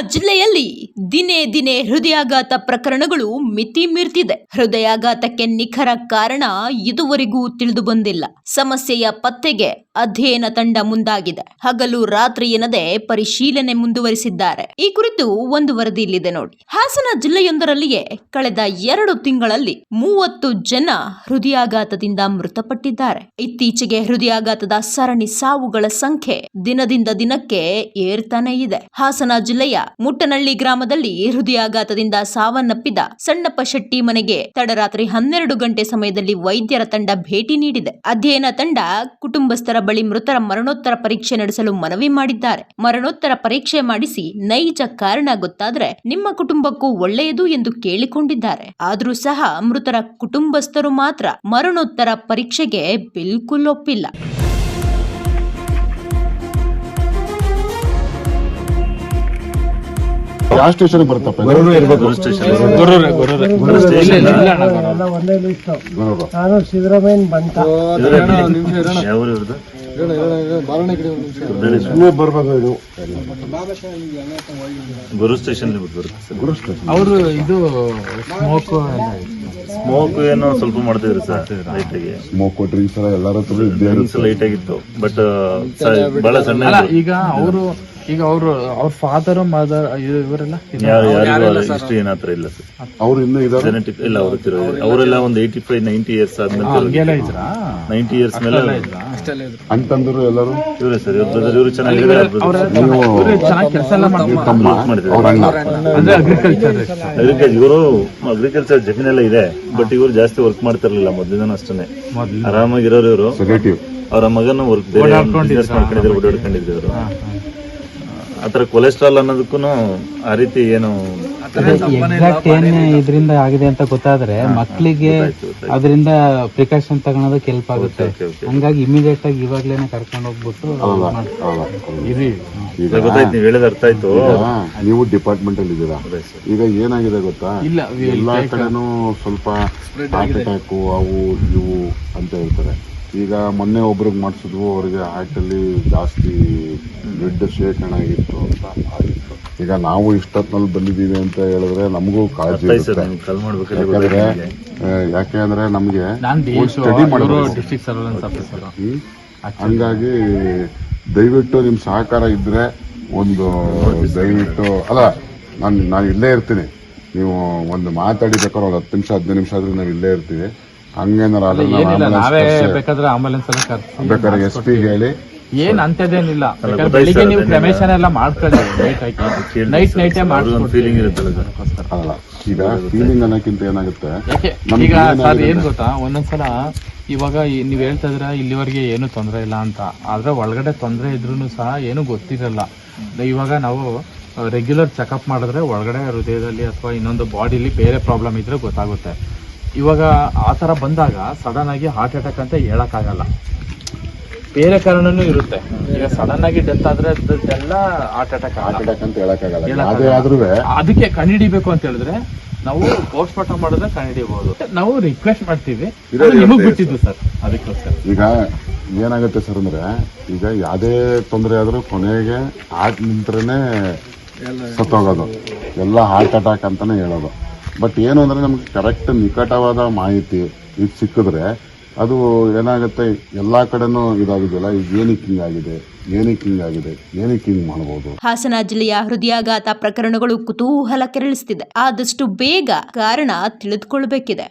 ಜಿಲ್ಲೆಯಲ್ಲಿ ದಿನೇ ದಿನೇ ಹೃದಯಾಘಾತ ಪ್ರಕರಣಗಳು ಮಿತಿ ಮೀರ್ತಿದೆ. ಹೃದಯಾಘಾತಕ್ಕೆ ನಿಖರ ಕಾರಣ ಇದುವರೆಗೂ ತಿಳಿದು ಬಂದಿಲ್ಲ. ಸಮಸ್ಯೆಯ ಪತ್ತೆಗೆ ಅಧ್ಯಯನ ತಂಡ ಮುಂದಾಗಿದೆ. ಹಗಲು ರಾತ್ರಿ ಎನ್ನದೆ ಪರಿಶೀಲನೆ ಮುಂದುವರಿಸಿದ್ದಾರೆ. ಈ ಕುರಿತು ಒಂದು ವರದಿ ಇಲ್ಲಿದೆ ನೋಡಿ. ಹಾಸನ ಜಿಲ್ಲೆಯೊಂದರಲ್ಲಿಯೇ ಕಳೆದ ಎರಡು ತಿಂಗಳಲ್ಲಿ ಮೂವತ್ತು ಜನ ಹೃದಯಾಘಾತದಿಂದ ಮೃತಪಟ್ಟಿದ್ದಾರೆ. ಇತ್ತೀಚೆಗೆ ಹೃದಯಾಘಾತದ ಸರಣಿ ಸಾವುಗಳ ಸಂಖ್ಯೆ ದಿನದಿಂದ ದಿನಕ್ಕೆ ಏರ್ತಾನೆ ಇದೆ. ಹಾಸನ ಜಿಲ್ಲೆಯ ಮುಟ್ಟನಳ್ಳಿ ಗ್ರಾಮದಲ್ಲಿ ಹೃದಯಾಘಾತದಿಂದ ಸಾವನ್ನಪ್ಪಿದ ಸಣ್ಣಪ್ಪ ಶೆಟ್ಟಿ ಮನೆಗೆ ತಡರಾತ್ರಿ ಹನ್ನೆರಡು ಗಂಟೆ ಸಮಯದಲ್ಲಿ ವೈದ್ಯರ ತಂಡ ಭೇಟಿ ನೀಡಿದೆ. ಅಧ್ಯಯನ ತಂಡ ಕುಟುಂಬಸ್ಥರ ಬಳಿ ಮೃತರ ಮರಣೋತ್ತರ ಪರೀಕ್ಷೆ ನಡೆಸಲು ಮನವಿ ಮಾಡಿದ್ದಾರೆ. ಮರಣೋತ್ತರ ಪರೀಕ್ಷೆ ಮಾಡಿಸಿ ನೈಜ ಕಾರಣ ಗೊತ್ತಾದ್ರೆ ನಿಮ್ಮ ಕುಟುಂಬಕ್ಕೂ ಒಳ್ಳೆಯದು ಎಂದು ಕೇಳಿಕೊಂಡಿದ್ದಾರೆ. ಆದ್ರೂ ಸಹ ಮೃತರ ಕುಟುಂಬಸ್ಥರು ಮಾತ್ರ ಮರಣೋತ್ತರ ಪರೀಕ್ಷೆಗೆ ಬಿಲ್ಕುಲ್ ಒಪ್ಪಿಲ್ಲ. ಯಾವ ಸ್ಟೇಷನ್ ಬರುತ್ತಪ್ಪ ಇದು? ಎಲ್ಲ ಒಂದೇ ಲಿಸ್ಟ್ ಗುರೂರು. ನಾನು ಸಿದ್ದರಾಮಯ್ಯ ಬಂತ ಗುರು ಸ್ಟೇಷನ್ ಬರುತ್ತೆ. ಗುರು ಸ್ಟೇಷನ್ ಅವರು ಇದು ಸ್ಮೋಕ್ ಸ್ಮೋಕ್ ಏನೋ ಸ್ವಲ್ಪ ಮಾಡ್ತಿದ್ರು ಸರ್ ಲೈಟಾಗಿ ಸ್ಮೋಕ್ ಡ್ರಿಂಕ್ಸ್ ಎಲ್ಲ ಎಲ್ಲಾರ ಹತ್ರ ಲೈಟ್ ಆಗಿತ್ತು. ಬಟ್ ಬಹಳ ಸಣ್ಣ ಈಗ ಅವರು ಈಗ ಅವರು ಅವ್ರ ಫಾದರ್ ಮದರ್ ಇವರೆಲ್ಲ ಯಾರು ಯಾರು ಹಿಸ್ಟ್ರಿ ಇಲ್ಲ ಸರ್. ಅವ್ರು ಇನ್ನೂ ಇದ್ದಾರೆ? ಜೆನೆಟಿಕ್ ಇಲ್ಲ ಅವ್ರ ಹತ್ತಿರ ಅವರೆಲ್ಲ ಒಂದು ಏಯ್ಟಿ ಫೈವ್ ನೈಂಟಿ ಇಯರ್ಸ್ ಹಂಗೆಲ್ಲ ಆದ್ಮೇಲೆ ಇದ್ರಾ? ನೈಂಟಿ ಇಯರ್ಸ್ ಮೇಲೆ ಅಂತಂದ್ರು ಎಲ್ಲರೂ? ಇವರೇ ಸರ್ ಇವ್ರ ಬ್ರದರ್ ಇವರು ಚೆನ್ನಾಗಿದ್ದಾರೆ ಅವ್ರ ನೀವು ಚೆನ್ನಾಗಿ ಕೆಲಸ ಎಲ್ಲ ಮಾಡ್ತಾರೆ ತಮ್ಮ ಅವ್ರ ಅಣ್ಣ. ಅಂದ್ರೆ ಅಗ್ರಿಕಲ್ಚರ್ ಅಗ್ರಿಕಲ್ಚರ್ ಇವರು ಅಗ್ರಿಕಲ್ಚರ್ ಜಮೀನೆಲ್ಲ ಇದೆ ಬಟ್ ಇವರು ಜಾಸ್ತಿ ವರ್ಕ್ ಮಾಡ್ತಿರ್ಲಿಲ್ಲ ಮೊದ್ಲಿನ ಅಷ್ಟೇ ಆರಾಮಾಗಿರೋರು ಇವರು. ಅವರ ಮಗನ ವರ್ಕ್ ಬೇರೆ ಮಾಡ್ಕೊಂಡಿದ್ರು ಓಡಾಡ್ಕೊಂಡಿದ್ರು ಆತರ ಕೊಲೆಸ್ಟ್ರಾಲ್ ಅನ್ನೋದಕ್ಕೂ ಆ ರೀತಿ ಏನು ಎಕ್ಸಾಕ್ಟ್ ಏನ್ ಇದರಿಂದ ಆಗಿದೆ ಅಂತ ಗೊತ್ತಾದ್ರೆ ಮಕ್ಕಳಿಗೆ ಅದರಿಂದ ಪ್ರಿಕಾಷನ್ ತಗೊಳೋದಕ್ಕೆ ಹೆಲ್ಪ್ ಆಗುತ್ತೆ. ಹಂಗಾಗಿ ಇಮಿಡಿಯೇಟ್ ಆಗಿ ಇವಾಗ್ಲೇನೆ ಕರ್ಕೊಂಡು ಹೋಗ್ಬಿಟ್ಟು ಈಗ ಗೊತ್ತಾಯ್ತು ನೀವು ಹೇಳಿದ ಅರ್ಥ ಆಯ್ತು. ಈಗ ನೀವು ಡಿಪಾರ್ಟ್ಮೆಂಟ್ ಅಲ್ಲಿ ಇದ್ದೀರಾ? ಈಗ ಏನಾಗಿದೆ ಗೊತ್ತಾ? ಎಲ್ಲಾ ಕಡೆನೂ ಸ್ವಲ್ಪ ಹಾರ್ಟ್ ಅಟ್ಯಾಕು ಅವು ಇವು ಅಂತ ಹೇಳ್ತಾರೆ. ಈಗ ಮೊನ್ನೆ ಒಬ್ರಿಗೆ ಮಾಡಿಸಿದ್ವು ಅವ್ರಿಗೆ ಹಾರ್ಟಲ್ಲಿ ಜಾಸ್ತಿ ಬ್ಲಡ್ ಶೇಖರಣೆ ಆಗಿತ್ತು ಅಂತ ಆಗಿತ್ತು. ಈಗ ನಾವು ಇಷ್ಟೊತ್ತಿನಲ್ಲಿ ಬಂದಿದ್ದೀವಿ ಅಂತ ಹೇಳಿದ್ರೆ ನಮಗೂ ಕಾಳಜಿ ಇರುತ್ತೆ. ಯಾಕಂದ್ರೆ ಆ, ಯಾಕೆ ಅಂದ್ರೆ ನಮ್ಗೆ ನಾನ್ ಸ್ಟಡಿ ಇವರು ಡಿಸ್ಟ್ರಿಕ್ಟ್ ಸರ್ವೆಲೆನ್ಸ್ ಆಫೀಸರ್ ಹ್ಮ್? ಹಂಗಾಗಿ ದಯವಿಟ್ಟು ನಿಮ್ ಸಹಕಾರ ಇದ್ರೆ ಒಂದು ದಯವಿಟ್ಟು ಅಲ್ಲ ನಾನು ನಾನು ಇಲ್ಲೇ ಇರ್ತೀನಿ. ನೀವು ಒಂದು ಮಾತಾಡಿ ಬೇಕಾದ್ರೆ ಒಂದು ಹತ್ತು ನಿಮಿಷ ಹದಿನೈದು ನಿಮಿಷ ಆದ್ರೂ ನಾವು ಇಲ್ಲೇ ಇರ್ತೀವಿ. ಹಂಗೇನಾರ ನಾವೇ ಬೇಕಾದ್ರೆ ಆಂಬುಲೆನ್ಸ್ ಎಲ್ಲ ಕರ್ಸಿ ಬೇಕಾದ್ರೆ ಎಸ್ ಪಿ ಹೇಳಿ. ಏನ್ ಅಂತದೇನಿಲ್ಲ ಬೇಕಾದ್ರೆ ಬೆಳಿಗ್ಗೆ ನೀವು. ಕ್ರಮೇಶನ್ ಎಲ್ಲ ಮಾಡ್ಕೊಳ್ಳಿ. ನೈಟ್ ಆಗಿ ನೈಟ್ ನೈಟೇ ಫೀಲಿಂಗ್ ಇರುತ್ತಲ್ಲ ಸರ್ ಅಲ್ಲ ಈಗ ಫೀಲಿಂಗ್ ಅನ್ನೋಕ್ಕಿಂತ ಏನಾಗುತ್ತೆ ಈಗ ಸರ್ ಏನ್ ಗೊತ್ತಾ? ಒಂದೊಂದ್ಸಲ ಇವಾಗ ನೀವ್ ಹೇಳ್ತಾ ಇದ್ರ ಇಲ್ಲಿವರೆಗೆ ಏನು ತೊಂದರೆ ಇಲ್ಲ ಅಂತ. ಆದ್ರೆ ಒಳಗಡೆ ತೊಂದರೆ ಇದ್ರೂ ಸಹ ಏನು ಗೊತ್ತಿರಲ್ಲ. ಇವಾಗ ನಾವು ರೆಗ್ಯುಲರ್ ಚೆಕಪ್ ಮಾಡಿದ್ರೆ ಒಳಗಡೆ ಹೃದಯದಲ್ಲಿ ಅಥವಾ ಇನ್ನೊಂದು ಬಾಡಿಲಿ ಬೇರೆ ಪ್ರಾಬ್ಲಮ್ ಇದ್ರೆ ಗೊತ್ತಾಗುತ್ತೆ. ಇವಾಗ ಆ ಥರ ಬಂದಾಗ ಸಡನ್ ಆಗಿ ಹಾರ್ಟ್ ಅಟ್ಯಾಕ್ ಅಂತ ಹೇಳೋಕ್ಕಾಗಲ್ಲ. ಬೇರೆ ಕಾರಣನೂ ಇರುತ್ತೆ. ಈಗ ಸಡನ್ ಆಗಿ ಡೆತ್ ಆದ್ರೆ ಅದೆಲ್ಲ ಹಾರ್ಟ್ ಅಟ್ಯಾಕ್ ಹಾರ್ಟ್ ಅಟ್ಯಾಕ್ ಅಂತ ಹೇಳಕ್ಕಾಗಲ್ಲ. ಅದಕ್ಕೆ ಕಂಡಿಡಿಬೇಕು ಅಂತ ಹೇಳಿದ್ರೆ ನಾವು ಪೋಸ್ಟ್ ಮಾರ್ಟಮ್ ಮಾಡಿದ್ರೆ ಕಂಡಿಡಿಬಹುದು ನಾವು ರಿಕ್ವೆಸ್ಟ್ ಮಾಡ್ತೀವಿ. ನಿಮಗೆ ನಿಮಗ್ ಬಿಟ್ಟಿದ್ದು ಸರ್. ಅದಕ್ಕೋಸ್ಕರ. ಈಗ ಏನಾಗುತ್ತೆ ಸರ್ ಅಂದ್ರೆ ಈಗ ಯಾವುದೇ ತೊಂದರೆ ಆದ್ರೂ ಕೊನೆಗೆ ಹಾರ್ಟ್ ನಿಂತ್ರೇನೆ ಸತ್ತೋಗೋದು. ಎಲ್ಲ ಹಾರ್ಟ್ ಅಟ್ಯಾಕ್ ಅಂತಾನೆ ಹೇಳೋದು. ಬಟ್ ಏನು ಅಂದ್ರೆ ನಮ್ಗೆ ಕರೆಕ್ಟ್ ನಿಕಟವಾದ ಮಾಹಿತಿ ಇದು ಸಿಕ್ಕಿದ್ರೆ ಅದು ಏನಾಗುತ್ತೆ? ಎಲ್ಲಾ ಕಡೆನೂ ಇದಾಗಿದೆಯಲ್ಲ ಈಗ ಏನಕ್ಕೆ ಹಿಂಗಾಗಿದೆ ಏನಕ್ಕೆ ಹಿಂಗಾಗಿದೆ ಏನಕ್ಕೆ ಹಿಂಗ್ ಮಾಡ್ಬೋದು? ಹಾಸನ ಜಿಲ್ಲೆಯ ಹೃದಯಾಘಾತ ಪ್ರಕರಣಗಳು ಕುತೂಹಲ ಕೆರಳಿಸುತ್ತಿದೆ ಆದಷ್ಟು ಬೇಗ ಕಾರಣ ತಿಳಿದುಕೊಳ್ಳಬೇಕಿದೆ